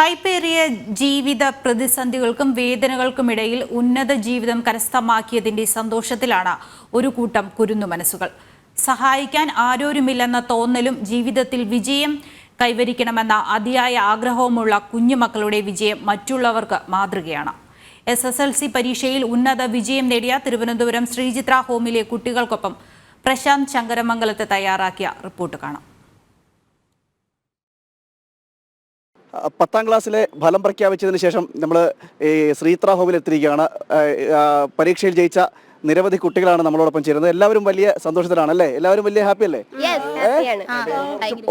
കൈപ്പേറിയ ജീവിത പ്രതിസന്ധികൾക്കും വേദനകൾക്കും ഇടയിൽ ഉന്നത ജീവിതം കരസ്ഥമാക്കിയതിന്റെ സന്തോഷത്തിലാണ് ഒരു കൂട്ടം കുരുന്നു മനസ്സുകൾ. സഹായിക്കാൻ ആരോരുമില്ലെന്ന തോന്നലും ജീവിതത്തിൽ വിജയം കൈവരിക്കണമെന്ന അതിയായ ആഗ്രഹവുമുള്ള കുഞ്ഞുമക്കളുടെ വിജയം മറ്റുള്ളവർക്ക് മാതൃകയാണ്. എസ് എസ് എൽ സി പരീക്ഷയിൽ ഉന്നത വിജയം നേടിയ തിരുവനന്തപുരം ശ്രീചിത്ര ഹോമിലെ കുട്ടികൾക്കൊപ്പം പ്രശാന്ത് ശങ്കരമംഗലത്തെ തയ്യാറാക്കിയ റിപ്പോർട്ട് കാണാം. പത്താം ക്ലാസ്സിലെ ഫലം പ്രഖ്യാപിച്ചതിന് ശേഷം നമ്മൾ ഈ ശ്രീത്ര ഹോമിൽ എത്തിയിരിക്കുകയാണ്. പരീക്ഷയിൽ ജയിച്ച നിരവധി കുട്ടികളാണ് നമ്മളോടൊപ്പം ചേരുന്നത്. എല്ലാവരും വലിയ സന്തോഷത്തിലാണ് അല്ലേ എല്ലാവരും വലിയ ഹാപ്പി അല്ലേ?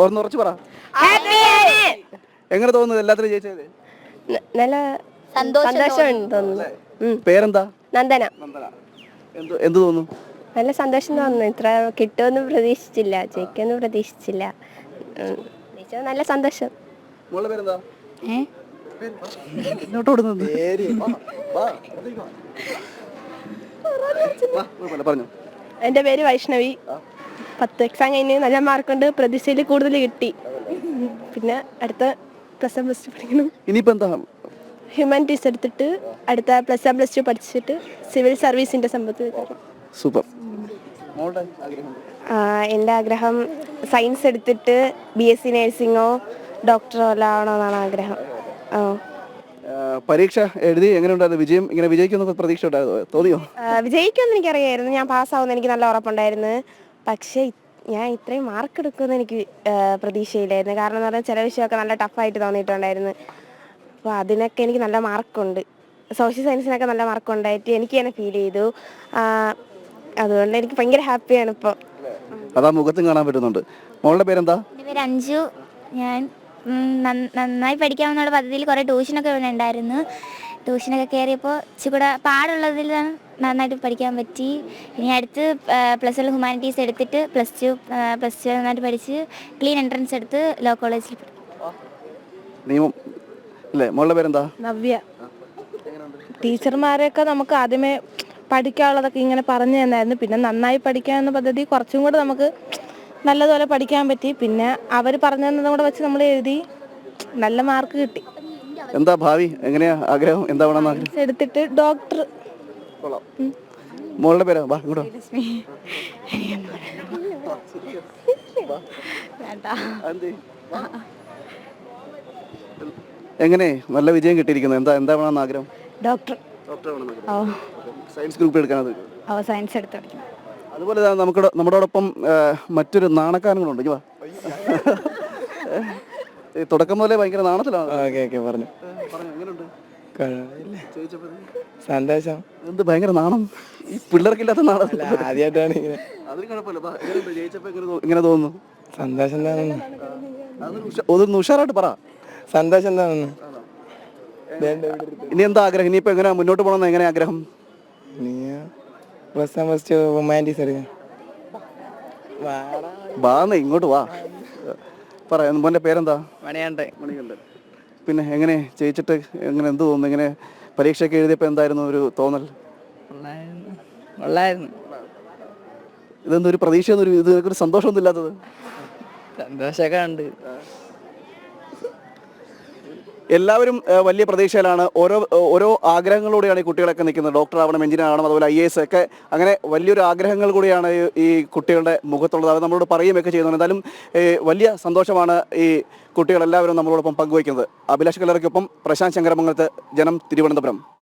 ഒന്ന് ഉറച്ചു പറ. എങ്ങനെ തോന്നുന്നത് എല്ലാത്തിനും ജയിച്ചത്? നല്ല സന്തോഷം. പേരെന്താ? നന്ദന. നന്ദന. എന്ത് എന്ത് തോന്നുന്നു? നല്ല സന്തോഷം തോന്നുന്നു. ഇത്ര കിട്ടുമെന്ന് പ്രതീക്ഷിച്ചില്ല. ജയിക്കുമെന്ന് പ്രതീക്ഷിച്ചില്ല. നല്ല സന്തോഷം. മോളുടെ പേരെന്താ? പറഞ്ഞു എന്റെ പേര് വൈഷ്ണവി. പത്ത് എക്സാം കഴിഞ്ഞ് നല്ല മാർക്കുണ്ട് പ്രതീക്ഷയിൽ കൂടുതൽ കിട്ടി. പിന്നെ അടുത്ത പ്ലസ് വൺ പ്ലസ് ടു പഠിക്കണം. ഇനിയിപ്പോ എന്താ? ഹ്യൂമാനിറ്റീസ് എടുത്തിട്ട് അടുത്ത പ്ലസ് വൺ പ്ലസ് ടു പഠിച്ചിട്ട് സിവിൽ സർവീസിന്റെ സംഭവത്തിൽ എന്റെ സൂപ്പർ. എന്റെ ആഗ്രഹം സയൻസ് എടുത്തിട്ട് ബി എസ് സി നഴ്സിങ്ങോ ഡോക്ടറോ എല്ലാം ആവണമെന്നാണ് ആഗ്രഹം. ആ, പരീക്ഷ എഴുതി എങ്ങനെ ഉണ്ടായിരുന്നു? വിജയം ഇങ്ങനെ വിജയിക്കുന്ന പ്രതീക്ഷ ഉണ്ടായിരുന്നു. തോന്നിയോ? ആ, വിജയിക്കുമെന്ന് എനിക്കറിയായിരുന്നു. ഞാൻ പാസ്സാവുമെന്ന് എനിക്ക് നല്ല ഉറപ്പുണ്ടായിരുന്നു. പക്ഷേ ഞാൻ ഇത്രയും മാർക്ക് എടുക്കുമെന്ന് എനിക്ക് ആ, പ്രതീക്ഷയില്ലായിരുന്നു. കാരണം എന്ന് പറഞ്ഞാൽ ചില വിഷയമൊക്കെ നല്ല ടഫായിട്ട് തോന്നിയിട്ടുണ്ടായിരുന്നു. അപ്പോൾ അതിനൊക്കെ എനിക്ക് നല്ല മാർക്കുണ്ട് സോഷ്യൽ സയൻസിനൊക്കെ നല്ല മാർക്ക് ഉണ്ടായിട്ട് എനിക്ക് തന്നെ ഫീൽ ചെയ്തു. ആ, അതുകൊണ്ട് എനിക്ക് ഭയങ്കര ഹാപ്പിയാണ് ഇപ്പോൾ അതാ മുഖത്തും കാണാൻ പറ്റുന്നുണ്ട്. മോളുടെ പേരെന്താ? എന്റെ പേര് അഞ്ജു. ഞാൻ നന്നായി പഠിക്കാമെന്നുള്ള പദ്ധതിയിൽ കുറേ ട്യൂഷനൊക്കെ ഇവിടെ ഉണ്ടായിരുന്നു. ട്യൂഷനൊക്കെ കയറിയപ്പോൾ ഇച്ചിരി പാടുള്ളതിൽ നന്നായിട്ട് പഠിക്കാൻ പറ്റി. ഇനി അടുത്ത് പ്ലസ് വൺ ഹ്യൂമാനിറ്റീസ് എടുത്തിട്ട് പ്ലസ് ടു പ്ലസ് ടു നന്നായിട്ട് പഠിച്ച് ക്ലീൻ എൻട്രൻസ് എടുത്ത് ലോ കോളേജിൽ മോളുടെ പേരെന്താ? നവ്യ. ടീച്ചർമാരെയൊക്കെ നമുക്ക് ആദ്യമേ പഠിക്കാനുള്ളതൊക്കെ ഇങ്ങനെ പറഞ്ഞു തന്നായിരുന്നു. പിന്നെ നന്നായി പഠിക്കാമെന്ന പദ്ധതി കുറച്ചും കൂടെ നമുക്ക് നല്ലതുപോലെ പഠിക്കാൻ പറ്റി. പിന്നെ അവർ പറഞ്ഞു തന്നതും കൂടെ വെച്ച് നമ്മൾ എഴുതി നല്ല മാർക്ക് കിട്ടി. എന്താ ഭാവി? എങ്ങനെയാ? ആഗ്രഹം? എന്താ എടുത്തിട്ട് ഡോക്ടർ. മോളുടെ പേരാ? വാ ഇങ്ങോട്ടോ? എങ്ങനെ? നല്ല വിജയം കിട്ടിയിരിക്കുന്നു. എന്താ എന്താ വേണമെന്ന് ആഗ്രഹം? ഡോക്ടർ. ഡോക്ടർ സയൻസ് ഗ്രൂപ്പ് എടുക്കാനത് സയൻസ് എടുത്ത് പഠിക്കണം. അതുപോലെ തന്നെ നമുക്ക് നമ്മളോടൊപ്പം മറ്റൊരു നാണക്കാരങ്ങളുണ്ട്. വാ. ഈ തുടക്കം മുതലേ ഭയങ്കര നാണത്തിലാണ്. ഓക്കെ ഓക്കെ പറഞ്ഞു. പറഞ്ഞു. എങ്ങനെയുണ്ട് കുഴപ്പമില്ല. ജയിച്ചപ്പോൾ സന്തോഷം. എന്ത് ഭയങ്കര നാണം? ഈ പിള്ളേർക്കില്ലാത്ത നാണം. അല്ല ആദ്യമായിട്ടാണ് ഇങ്ങനെ. അതിന് കുഴപ്പമില്ല. ബാ, എങ്ങനെയുണ്ട് ജയിച്ചപ്പോൾ എങ്ങനെ തോ- എങ്ങനെ തോന്നുന്നു? സന്തോഷം തോന്നുന്നു അതൊന്ന് ഉഷ- ഒന്ന് ഉഷാറായിട്ട് പറ. സന്തോഷം എന്താണെന്ന്? ഇവിടെ. ഇനി എന്താ ആഗ്രഹം? ഇനിയിപ്പോ എങ്ങനെ മുന്നോട്ട് പോകണമെന്ന് എങ്ങനെ ആഗ്രഹം? നീ എടുക്കാം വാന്ന് ഇങ്ങോട്ട് വാ. പറ മോന്റെ പേരെന്താ? മണിയണ്ട മണികണ്ഠൻ. പിന്നെ എങ്ങനെ ജയിച്ചിട്ട് എങ്ങനെ എന്ത് തോന്നുന്നു? എങ്ങനെ പരീക്ഷയൊക്കെ എഴുതിയപ്പോൾ എന്തായിരുന്നു ഒരു തോന്നൽ? ഇതെന്തൊരു പ്രതീക്ഷയൊന്നും ഒരു ഇത് ഒരു സന്തോഷമൊന്നും ഇല്ലാത്തത്. സന്തോഷമൊക്കെ ഉണ്ട്. എല്ലാവരും വലിയ പ്രതീക്ഷയിലാണ്. ഓരോ ഓരോ ആഗ്രഹങ്ങളോടെയാണ് ഈ കുട്ടികളൊക്കെ നിൽക്കുന്നത്. ഡോക്ടർ ആവണം എഞ്ചിനീയർ ആവണം അതുപോലെ ഐ എസ് ഒക്കെ. അങ്ങനെ വലിയൊരു ആഗ്രഹങ്ങൾ കൂടിയാണ് ഈ- കുട്ടികളുടെ മുഖത്തുള്ളത്. അത് നമ്മളോട് പറയുകയൊക്കെ ചെയ്യുന്നുണ്ട്. എന്തായാലും വലിയ സന്തോഷമാണ് ഈ കുട്ടികളെല്ലാവരും നമ്മളോടൊപ്പം പങ്കുവയ്ക്കുന്നത്. അഭിലാഷ് കല്ലറയ്ക്കൊപ്പം പ്രശാന്ത് ശങ്കരമംഗലത്ത് ജനം തിരുവനന്തപുരം.